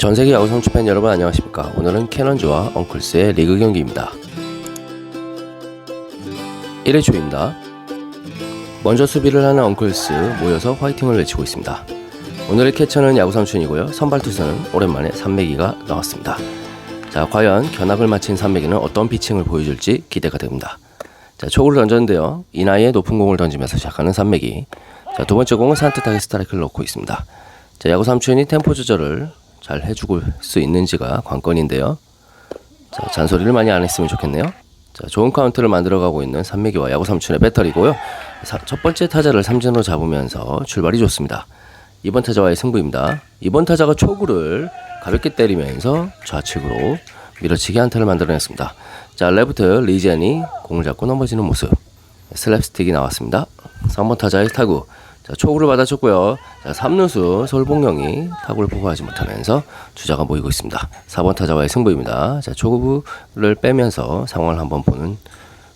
전세계 야구 선수 팬 여러분 안녕하십니까? 오늘은 캐논즈와 엉클스의 리그 경기입니다. 1회 초입니다. 먼저 수비를 하는 엉클스 모여서 화이팅을 외치고 있습니다. 오늘의 캐쳐는 야구 삼촌이고요. 선발 투수는 오랜만에 삼매기가 나왔습니다. 자 과연 견학을 마친 삼매기는 어떤 피칭을 보여줄지 기대가 됩니다. 자 초구를 던졌는데요. 이 나이에 높은 공을 던지면서 시작하는 삼매기. 자 두 번째 공은 산뜻하게 스트라이크를 넣고 있습니다. 자 야구 삼촌이 템포 조절을 잘 해주고 수 있는지가 관건인데요. 자, 잔소리를 많이 안 했으면 좋겠네요. 자, 좋은 카운트를 만들어가고 있는 삼매기와 야구 삼촌의 배터리고요. 사- 첫 번째 타자를 삼진으로 잡으면서 출발이 좋습니다. 이번 타자와의 승부입니다. 이번 타자가 초구를 가볍게 때리면서 좌측으로 밀어치기 한타를 만들어냈습니다. 자, 레프트 리젠이 공을 잡고 넘어지는 모습. 슬랩스틱이 나왔습니다. 3번 타자의 타구. 자, 초구를 받아쳤고요. 자, 3루수 솔봉영이 타구를 보고하지 못하면서 주자가 모이고 있습니다. 4번 타자와의 승부입니다. 자, 초구를 빼면서 상황을 한번 보는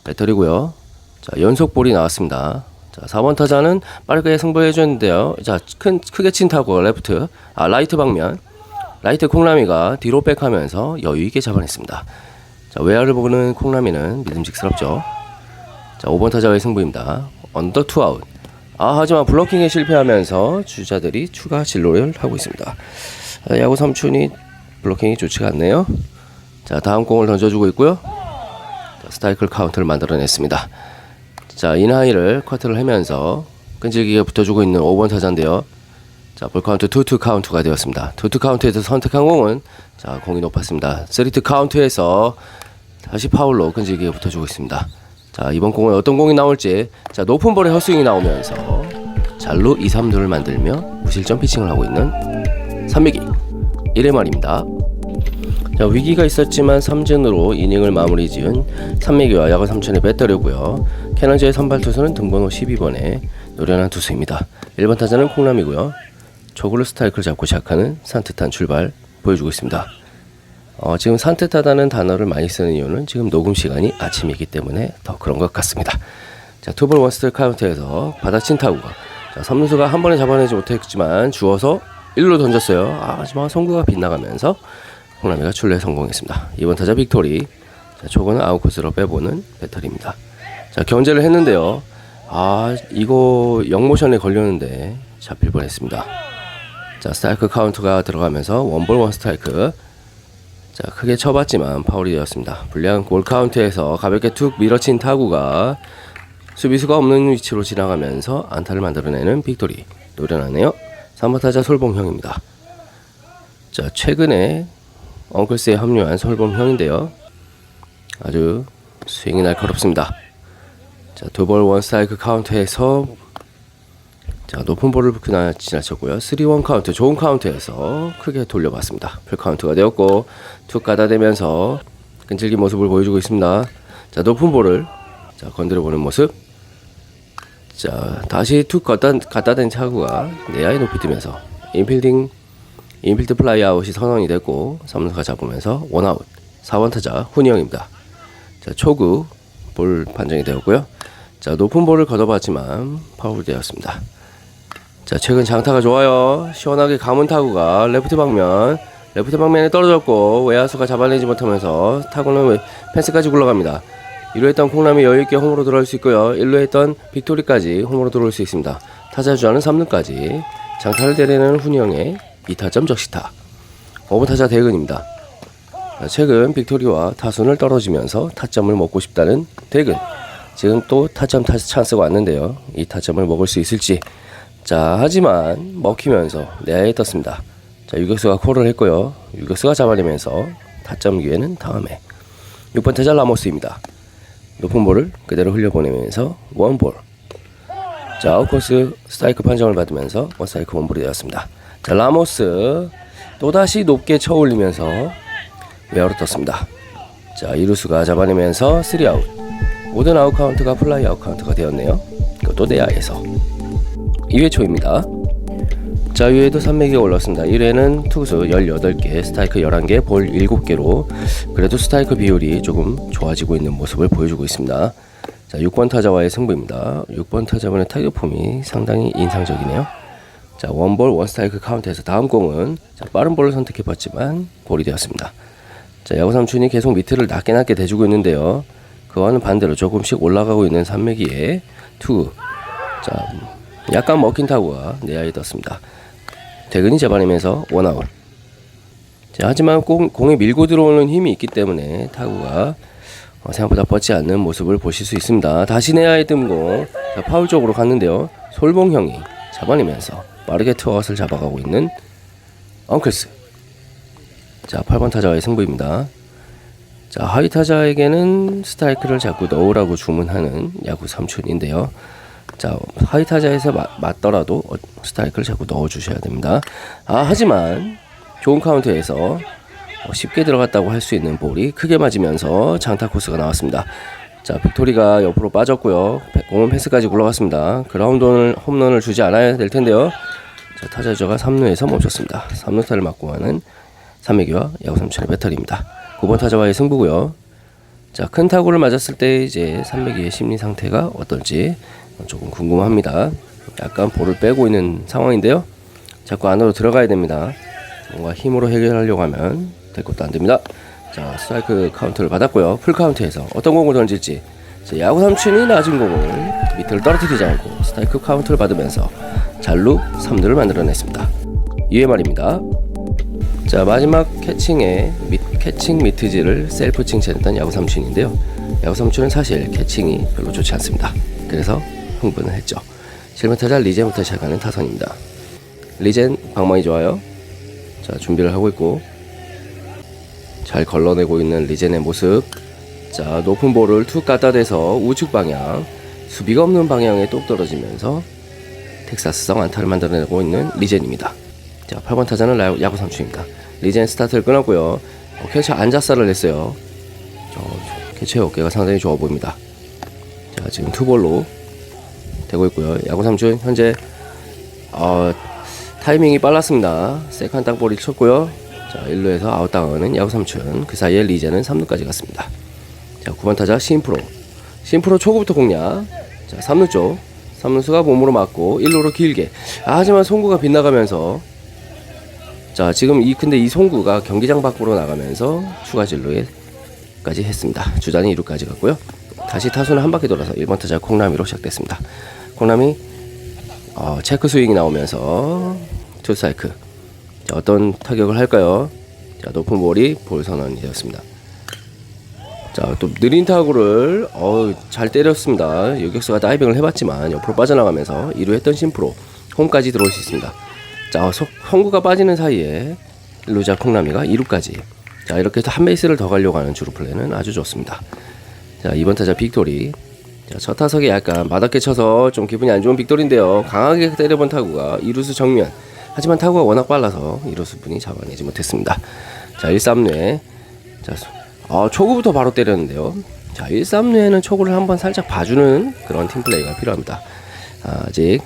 배터리고요. 자, 연속 볼이 나왔습니다. 자, 4번 타자는 빠르게 승부해 줬는데요. 자, 큰 크게 친 타구 레프트 아 라이트 방면 라이트 콩라미가 뒤로 백하면서 여유 있게 잡아냈습니다. 자, 외야를 보는 콩라미는 믿음직스럽죠. 자, 5번 타자와의 승부입니다. 언더 투아웃. 아, 하지만 블로킹에 실패하면서 주자들이 추가 진로를 하고 있습니다. 아, 야구 삼촌이 블로킹이 좋지가 않네요. 자, 다음 공을 던져주고 있고요. 자, 스타이클 카운트를 만들어냈습니다. 자, 인하이를 커트를 하면서 끈질기게 붙어주고 있는 5번 타자인데요. 자, 볼 카운트 투투 카운트가 되었습니다. 투투 카운트에서 선택한 공은 자, 공이 높았습니다. 쓰리투 카운트에서 다시 파울로 끈질기게 붙어주고 있습니다. 자 이번 공은 어떤 공이 나올지 자 높은 볼에 헛스윙이 나오면서 잘루 2, 3루를 만들며 무실점 피칭을 하고 있는 삼미기 1회 말입니다. 자 위기가 있었지만 삼진으로 이닝을 마무리 지은 삼미기와 야구 삼천의 배터리고요. 캐논즈의 선발 투수는 등번호 12번의 노련한 투수입니다. 1번 타자는 콩남이고요. 초구를 스타이크를 잡고 시작하는 산뜻한 출발 보여주고 있습니다. 어, 지금 산뜻하다는 단어를 많이 쓰는 이유는 지금 녹음 시간이 아침이기 때문에 더 그런 것 같습니다. 자, 투볼 원스트 카운트에서 받아친 타구가 자, 삼루수가 한 번에 잡아내지 못했지만 주어서 1루 던졌어요. 아, 하지만 송구가 빗나가면서 홍남이가 출루에 성공했습니다. 이번 타자 빅토리. 자, 초구는 아웃코스로 빼보는 배터리입니다. 자, 견제를 했는데요. 아, 이거 영모션에 걸렸는데 잡힐 뻔했습니다. 자, 스트라이크 카운트가 들어가면서 원볼 원 스트라이크. 자 크게 쳐봤지만 파울이 되었습니다. 불리한 골 카운트에서 가볍게 툭 밀어친 타구가 수비수가 없는 위치로 지나가면서 안타를 만들어내는 빅토리 노련하네요. 3번 타자 솔봉형입니다. 자 최근에 엉클스에 합류한 솔봉형인데요. 아주 스윙이 날카롭습니다. 자 두 볼 원 스트라이크 카운트에서 자 높은 볼을 그나 지나쳤고요. 3원 카운트 좋은 카운트에서 크게 돌려봤습니다. 풀 카운트가 되었고 툭 가다대면서 끈질긴 모습을 보여주고 있습니다. 자 높은 볼을 자 건드려보는 모습. 자 다시 툭 갖다 갖다 댄 차구가 내야에 높이 뜨면서 인필딩 인필드 플라이 아웃이 선언이 됐고 삼루가 잡으면서 원아웃 4번 타자 훈이형입니다. 자 초구 볼 판정이 되었고요. 자 높은 볼을 걷어봤지만 파울 되었습니다. 자 최근 장타가 좋아요. 시원하게 감은 타구가 레프트 방면 레프트 방면에 떨어졌고 외야수가 잡아내지 못하면서 타구는 왜- 펜스까지 굴러갑니다. 1루 했던 콩남이 여유있게 홈으로 들어올 수 있고요. 1루 했던 빅토리까지 홈으로 들어올 수 있습니다. 타자 주자는 3루까지. 장타를 때리는 훈이형의 2타점 적시타. 5번 타자 대근입니다. 자, 최근 빅토리와 타순을 떨어지면서 타점을 먹고 싶다는 대근. 지금 또 타점 타 찬스가 왔는데요. 이 타점을 먹을 수 있을지 자 하지만 먹히면서 내야에 떴습니다. 자 유격수가 콜을 했고요. 유격수가 잡아내면서 타점 기회는 다음에 6번 타자 라모스입니다. 높은 볼을 그대로 흘려보내면서 원볼 자 아웃코스 스트라이크 판정을 받으면서 원스트라이크 원볼이 되었습니다. 자 라모스 또다시 높게 쳐올리면서 외야로 떴습니다. 자 이루수가 잡아내면서 3아웃 모든 아웃 카운트가 플라이 아웃 카운트가 되었네요. 이것도 내야에서 2회 초입니다. 자, 위에도 산맥이 올랐습니다. 1회는 투수 18개, 스타이크 11개, 볼 7개로 그래도 스타이크 비율이 조금 좋아지고 있는 모습을 보여주고 있습니다. 자, 6번 타자와의 승부입니다. 6번 타자분의 타격폼이 상당히 인상적이네요. 자, 원볼 원스트라이크 카운트에서 다음 공은 자, 빠른 볼을 선택해 봤지만 볼이 되었습니다. 자, 야구 삼촌이 계속 밑을 낮게 낮게 대주고 있는데요. 그와는 반대로 조금씩 올라가고 있는 산매기에 투구. 자, 약간 먹힌 타구가 내야에 떴습니다. 대근이 잡아내면서 원아웃. 자, 하지만 공, 공에 밀고 들어오는 힘이 있기 때문에 타구가 어, 생각보다 뻗지 않는 모습을 보실 수 있습니다. 다시 내야에 뜬 공, 자, 파울 쪽으로 갔는데요. 솔봉 형이 잡아내면서 빠르게 투아웃을 잡아가고 있는 엉클스. 자, 8번 타자와의 승부입니다. 자, 하위 타자에게는 스트라이크를 자꾸 넣으라고 주문하는 야구 삼촌인데요. 자, 하위 타자에서 마- 맞더라도 어, 스트라이크를 자꾸 넣어주셔야 됩니다. 아, 하지만 좋은 카운트에서 어, 쉽게 들어갔다고 할 수 있는 볼이 크게 맞으면서 장타 코스가 나왔습니다. 자, 빅토리가 옆으로 빠졌고요. 배- 공은 패스까지 굴러갔습니다. 그라운드 홈런을 주지 않아야 될 텐데요. 자, 타자주가 3루에서 멈췄습니다. 3루타를 맞고 하는 삼미기와 야구 삼촌의 배터리입니다. 9번 타자와의 승부고요. 자, 큰 타구를 맞았을 때 이제 삼백이의 심리 상태가 어떨지 조금 궁금합니다. 약간 볼을 빼고 있는 상황인데요. 자꾸 안으로 들어가야 됩니다. 뭔가 힘으로 해결하려고 하면 될 것도 안 됩니다. 자, 스트라이크 카운트를 받았고요. 풀 카운트에서 어떤 공을 던질지. 자, 야구 삼촌이 낮은 공을 밑을 떨어뜨리지 않고 스트라이크 카운트를 받으면서 잘루 3루를 만들어냈습니다. 2회 말입니다. 자 마지막 캐칭에 미, 캐칭 미트지를 셀프 칭찬했던 야구 삼촌인데요. 야구 삼촌은 사실 캐칭이 별로 좋지 않습니다. 그래서 흥분을 했죠. 실무 타자 리젠부터 시작하는 타선입니다. 리젠 방망이 좋아요. 자 준비를 하고 있고 잘 걸러내고 있는 리젠의 모습. 자 높은 볼을 툭 갖다 대서 우측 방향 수비가 없는 방향에 똑 떨어지면서 텍사스성 안타를 만들어내고 있는 리젠입니다. 자, 8번 타자는 라- 야구 삼촌입니다. 리젠 스타트를 끊었고요. 어, 캐치 냈어요. 저, 저 캐치의 어깨가 상당히 좋아 보입니다. 자, 지금 투볼로 되고 있고요. 야구 삼촌 현재 어, 타이밍이 빨랐습니다. 세컨 땅볼이 쳤고요. 자, 1루에서 아웃 당하는 야구 삼촌. 그 사이에 리젠은 3루까지 갔습니다. 자, 9번 타자 심프로. 심프로 초구부터 공략. 자, 3루 쪽. 3루수가 몸으로 맞고 1루로 길게. 아, 하지만 송구가 빗나가면서 자, 지금 이 근데 이 송구가 경기장 밖으로 나가면서 추가 진루에까지 했습니다. 주자는 2루까지 갔고요. 다시 타순을 한 바퀴 돌아서 1번 타자 콩나미로 시작됐습니다. 콩나미 어, 체크 스윙이 나오면서 투 사이크. 자, 어떤 타격을 할까요? 자, 높은 볼이 볼 선언이 되었습니다. 자, 또 느린 타구를 어, 잘 때렸습니다. 유격수가 다이빙을 해봤지만 옆으로 빠져나가면서 2루 했던 심프로 홈까지 들어올 수 있습니다. 자, 소- 송구가 빠지는 사이에 루자 콩나미가 2루까지. 자, 이렇게 해서 한 베이스를 더 가려고 하는 주루 플레이는 아주 좋습니다. 자, 이번 타자 빅토리. 자, 첫 타석에 약간 맞았게 쳐서 좀 기분이 안 좋은 빅토리인데요. 강하게 때려본 타구가 2루수 정면. 하지만 타구가 워낙 빨라서 2루수 분이 잡아내지 못했습니다. 자, 1, 3루에 자, 어, 초구부터 바로 때렸는데요. 자, 1, 3루에는 초구를 한번 살짝 봐주는 그런 팀 플레이가 필요합니다. 아, 아직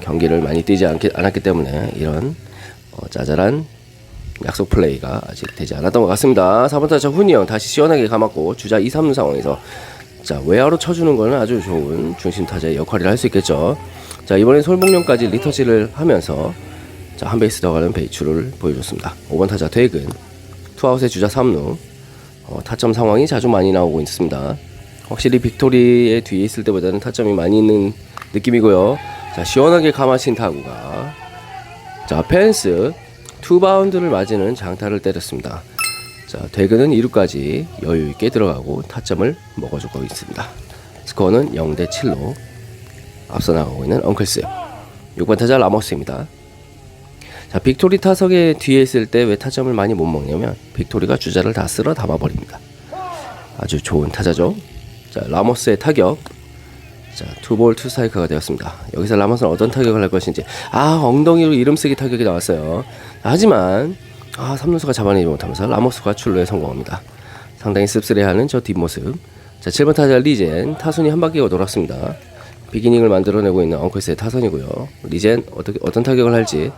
경기를 많이 뛰지 않기, 않았기 때문에 이런 어, 짜잘한 약속 플레이가 아직 되지 않았던 것 같습니다. 4번 타자 훈이 형 다시 시원하게 감았고 주자 2, 3루 상황에서 자 외야로 쳐주는 거는 아주 좋은 중심 타자의 역할을 할 수 있겠죠. 자 이번엔 솔봉령까지 리터치를 하면서 자 한 베이스 더 가는 베이추를 보여줬습니다. 5번 타자 퇴근 투아웃의 주자 3루 어, 타점 상황이 자주 많이 나오고 있습니다. 확실히 빅토리의 뒤에 있을 때보다는 타점이 많이 있는 느낌이고요. 자 시원하게 감아친 타구가 자 펜스 투바운드를 맞이는 장타를 때렸습니다. 자 대근은 2루까지 여유 있게 들어가고 타점을 먹어주고 있습니다. 스코어는 0대 7로 앞서 나가고 있는 엉클스. 6번 타자 라모스입니다. 자 빅토리 타석에 뒤에 있을 때 왜 타점을 많이 못 먹냐면 빅토리가 주자를 다 쓸어 담아 버립니다. 아주 좋은 타자죠. 자 라모스의 타격. 자, 투볼 투스트라이크가 되었습니다. 여기서 라모스는 어떤 타격을 할 것인지. 아, 엉덩이로 이름 쓰기 타격이 나왔어요. 하지만 아, 삼루수가 잡아내지 못하면서 라모스가 출루에 성공합니다. 상당히 씁쓸해하는 저 뒷모습. 자, 7번 타자 리젠 타순이 한 바퀴가 돌았습니다. 비기닝을 만들어내고 있는 엉클스의 타선이고요. 리젠 어떻게 어떤 타격을 할지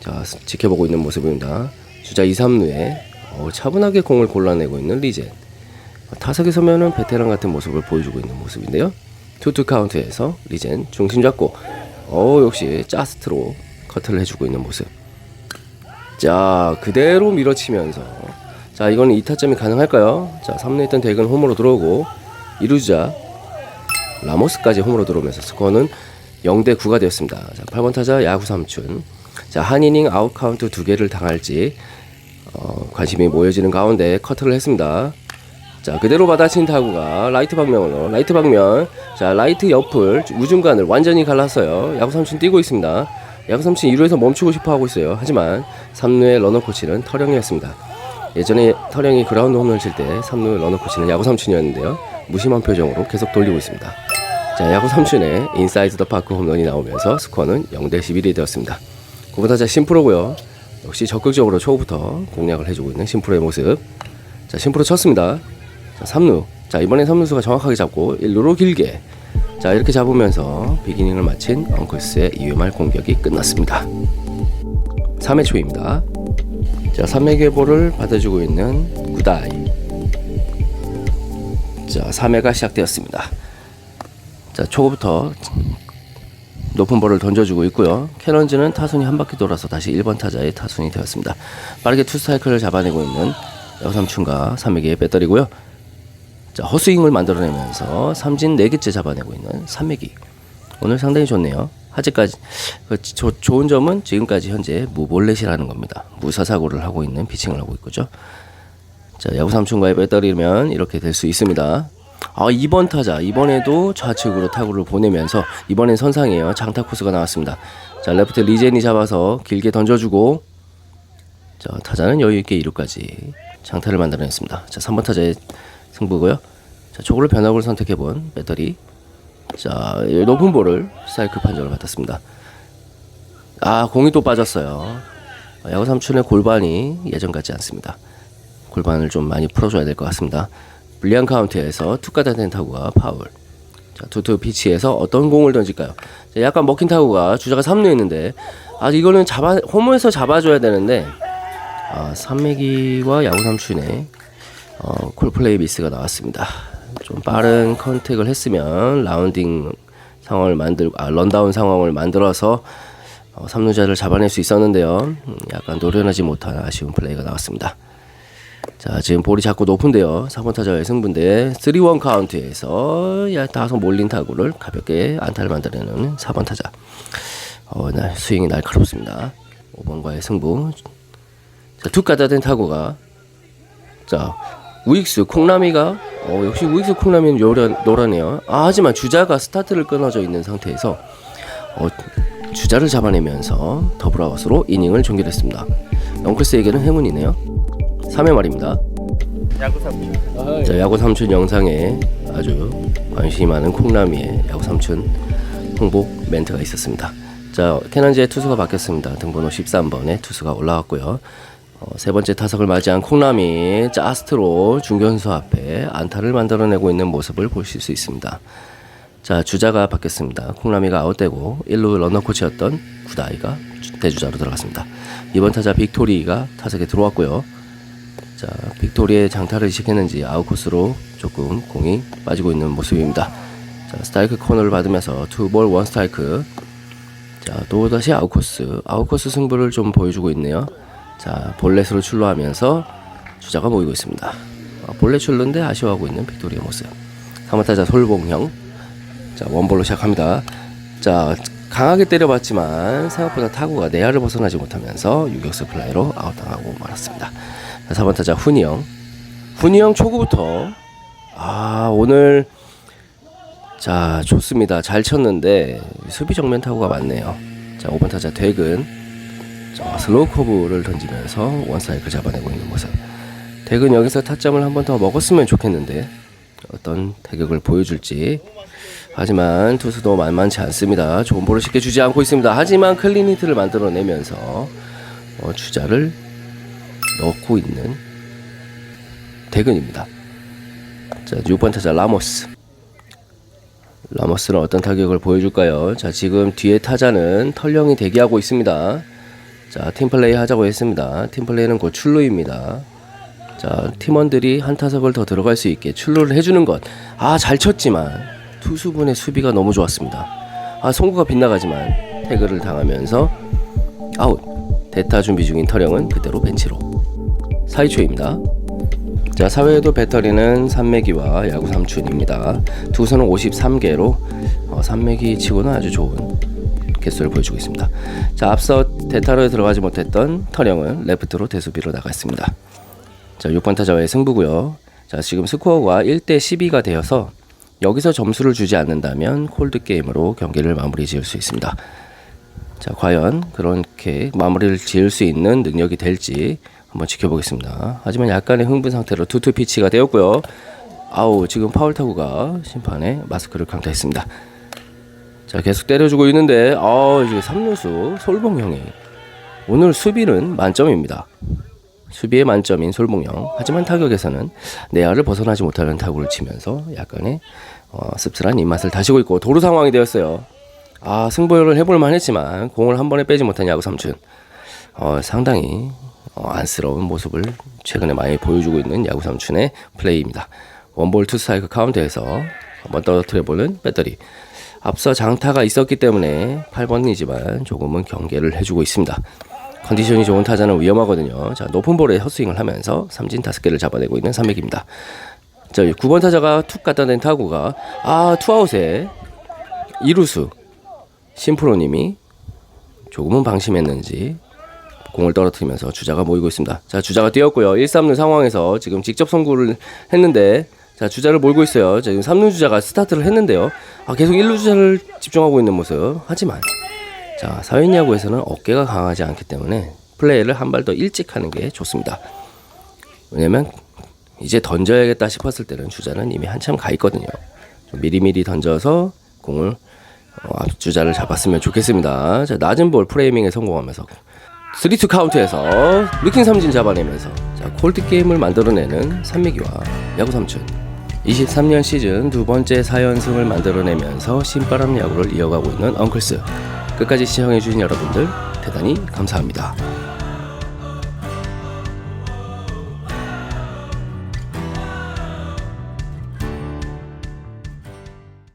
자, 지켜보고 있는 모습입니다. 주자 2, 3루에 어, 차분하게 공을 골라내고 있는 리젠. 타석에 서면은 베테랑 같은 모습을 보여주고 있는 모습인데요. 투투 카운트에서 리젠 중심 잡고 어 역시 짜스트로 커트를 해주고 있는 모습. 자 그대로 밀어치면서 자 이거는 2타점이 가능할까요? 자 3루에 있던 덱은 홈으로 들어오고 2루주자 라모스까지 홈으로 들어오면서 스코어는 0대 9가 되었습니다. 자 8번 타자 야구 삼춘 자 한 이닝 아웃 카운트 두 개를 당할지 어, 관심이 모여지는 가운데 커트를 했습니다. 자 그대로 받아친 타구가 라이트 방면으로 라이트 방면 자 라이트 옆을 우중간을 완전히 갈랐어요 야구 삼촌 뛰고 있습니다 야구 삼촌 2루에서 멈추고 싶어 하고 있어요. 하지만 3루의 러너 코치는 터령이었습니다. 예전에 터령이 그라운드 홈런을 칠때 3루 러너 코치는 야구 삼촌이었는데요. 무심한 표정으로 계속 돌리고 있습니다. 자 야구 삼촌의 인사이드 더 파크 홈런이 나오면서 스코어는 0대 11이 되었습니다. 구보다자 심프로고요. 역시 적극적으로 초부터 공략을 해주고 있는 심프로의 모습. 자 심프로 쳤습니다. 자, 3루. 자, 이번엔 3루수가 정확하게 잡고 1루로 길게. 자, 이렇게 잡으면서 비기닝을 마친 엉클스의 EMR 공격이 끝났습니다. 3회 초입니다. 자, 3회 계보를 받아주고 있는 구다이. 자, 3회가 시작되었습니다. 자, 초구부터 높은 볼을 던져주고 있고요. 캐런즈는 타순이 한 바퀴 돌아서 다시 1번 타자의 타순이 되었습니다. 빠르게 투스트라이크를 잡아내고 있는 여삼춘과 삼익의 배터리고요. 자, 헛스윙을 만들어내면서 삼진 4개째 잡아내고 있는 삼맥이 오늘 상당히 좋네요. 아직까지 그 조, 좋은 점은 지금까지 현재 무볼넷이라는 겁니다. 무사사고를 하고 있는 피칭을 하고 있고죠. 자, 야구 삼촌과의 배터리면 이렇게 될 수 있습니다. 아, 2번 타자. 이번에도 좌측으로 타구를 보내면서 이번엔 선상이에요. 장타 코스가 나왔습니다. 자, 레프트 리젠이 잡아서 길게 던져주고 자, 타자는 여유 있게 2루까지 장타를 만들어냈습니다. 자, 3번 타자의 승부고요. 자, 저거를 변화구를 선택해 본 배터리. 자, 이 높은 볼을 사이클 판정을 받았습니다. 아, 공이 또 빠졌어요. 아, 야구 삼촌의 골반이 예전 같지 않습니다. 골반을 좀 많이 풀어줘야 될 것 같습니다. 불리한 카운트에서 투가다 된 타구가 파울. 자, 투투 피치에서 어떤 공을 던질까요? 자, 약간 먹힌 타구가 주자가 3루에 있는데, 아, 이거는 잡아, 홈에서 잡아줘야 되는데, 아, 삼매기와 야구 삼촌의 어, 콜플레이 미스가 나왔습니다. 좀 빠른 컨택을 했으면 라운딩 상황을 만들, 아, 런다운 상황을 만들어서 어, 3루자를 잡아낼 수 있었는데요. 음, 약간 노련하지 못한 아쉬운 플레이가 나왔습니다. 자, 지금 볼이 자꾸 높은데요. 4번 타자의 승부인데 3원 카운트에서 야, 다소 몰린 타구를 가볍게 안타를 만들어내는 4번 타자. 어, 날 스윙이 날카롭습니다. 5번과의 승부. 자, 투가다 된 타구가 자, 우익수 콩나미가 어, 역시 우익수 콩나미는 요란, 노라네요. 아, 하지만 주자가 스타트를 끊어져 있는 상태에서 어, 주자를 잡아내면서 더블아웃으로 이닝을 종결했습니다. 엉클스에게는 행운이네요. 3회 말입니다. 야구 삼촌. 자, 야구 삼촌 영상에 아주 관심이 많은 콩나미의 야구 삼촌 홍보 멘트가 있었습니다. 자, 캐넌즈의 투수가 바뀌었습니다. 등번호 13번에 투수가 올라왔고요. 어, 세 번째 타석을 맞이한 콩나미 짜스트로 중견수 앞에 안타를 만들어내고 있는 모습을 보실 수 있습니다. 자 주자가 바뀌었습니다. 콩나미가 아웃되고 1루 러너 코치였던 구다이가 주- 대주자로 들어갔습니다. 이번 타자 빅토리가 타석에 들어왔고요. 자 빅토리의 장타를 시켰는지 아웃코스로 조금 공이 빠지고 있는 모습입니다. 자 스트라이크 코너를 받으면서 투볼 원 스트라이크 자, 또다시 아웃코스. 아웃코스 승부를 좀 보여주고 있네요. 자, 볼넷으로 출루하면서 주자가 모이고 있습니다. 아, 볼넷 출루인데 아쉬워하고 있는 빅토리의 모습. 3번 타자 솔봉형. 자, 원볼로 시작합니다. 자, 강하게 때려봤지만 생각보다 타구가 내야를 벗어나지 못하면서 유격수 플라이로 아웃당하고 말았습니다. 자, 4번 타자 훈이 형. 훈이 형 초구부터 아, 오늘 자 좋습니다 잘 쳤는데 수비 정면 타구가 많네요 자 5번 타자 덱은 자, 슬로우 커브를 던지면서 원사이클 잡아내고 있는 모습. 덱은 여기서 타점을 한 번 더 먹었으면 좋겠는데 어떤 타격을 보여줄지. 하지만 투수도 만만치 않습니다. 좋은 볼을 쉽게 주지 않고 있습니다. 하지만 클린 히트를 만들어내면서 어, 주자를 넣고 있는 덱은입니다. 자 6번 타자 라모스. 라모스는 어떤 타격을 보여줄까요? 자, 지금 뒤에 타자는 털령이 대기하고 있습니다. 자, 팀플레이 하자고 했습니다. 팀플레이는 곧 출루입니다. 자, 팀원들이 한 타석을 더 들어갈 수 있게 출루를 해주는 것. 아, 잘 쳤지만 투수분의 수비가 너무 좋았습니다. 아 송구가 빗나가지만 태그를 당하면서 아웃. 대타 준비 중인 터령은 그대로 벤치로. 4위초입니다. 자, 사회에도 배터리는 삼매기와 야구 삼춘입니다. 두 선은 53개로 어, 삼매기 치고는 아주 좋은 개수를 보여주고 있습니다. 자, 앞서 대타로 들어가지 못했던 터령은 레프트로 대수비로 나갔습니다. 자, 6번 타자와의 승부고요. 자, 지금 스코어가 1대 12가 되어서 여기서 점수를 주지 않는다면 콜드 게임으로 경기를 마무리 지을 수 있습니다. 자, 과연 그렇게 마무리를 지을 수 있는 능력이 될지 한번 지켜보겠습니다. 하지만 약간의 흥분 상태로 투투 피치가 되었고요. 아우, 지금 파울 타구가 심판의 마스크를 강타했습니다. 자, 계속 때려주고 있는데, 아, 이제 3루수 솔봉형이 오늘 수비는 만점입니다. 수비의 만점인 솔봉형. 하지만 타격에서는 내야를 벗어나지 못하는 타구를 치면서 약간의 어, 씁쓸한 입맛을 다시고 있고 도루 상황이 되었어요. 아 승부를 해볼 만 했지만 공을 한 번에 빼지 못한 야구 삼촌. 어, 상당히 어, 안쓰러운 모습을 최근에 많이 보여주고 있는 야구 삼촌의 플레이입니다. 원볼 투 스트라이크 카운트에서 한번 떨어뜨려보는 배터리. 앞서 장타가 있었기 때문에 8번이지만 조금은 경계를 해주고 있습니다. 컨디션이 좋은 타자는 위험하거든요. 자, 높은 볼에 헛스윙을 하면서 삼진 다섯 개를 잡아내고 있는 삼맥입니다. 자, 9번 타자가 툭 갖다 댄 타구가 아, 투아웃에 이루수 심프로님이 조금은 방심했는지 공을 떨어뜨리면서 주자가 모이고 있습니다. 자, 주자가 뛰었고요. 1, 3루 상황에서 지금 직접 선구를 했는데 자, 주자를 몰고 있어요. 자, 지금 3루 주자가 스타트를 했는데요. 아, 계속 1루 주자를 집중하고 있는 모습. 하지만 자, 사회인 야구에서는 어깨가 강하지 않기 때문에 플레이를 한 발 더 일찍 하는 게 좋습니다. 왜냐면 이제 던져야겠다 싶었을 때는 주자는 이미 한참 가 있거든요. 좀 미리미리 던져서 공을 어, 앞 주자를 잡았으면 좋겠습니다. 자, 낮은 볼 프레이밍에 성공하면서 3투 카운트에서 루킹 삼진 잡아내면서 자, 콜드 게임을 만들어내는 삼미기와 야구 삼촌 23년 시즌 두 번째 4연승을 만들어내면서 신바람 야구를 이어가고 있는 엉클스 끝까지 시청해주신 여러분들 대단히 감사합니다.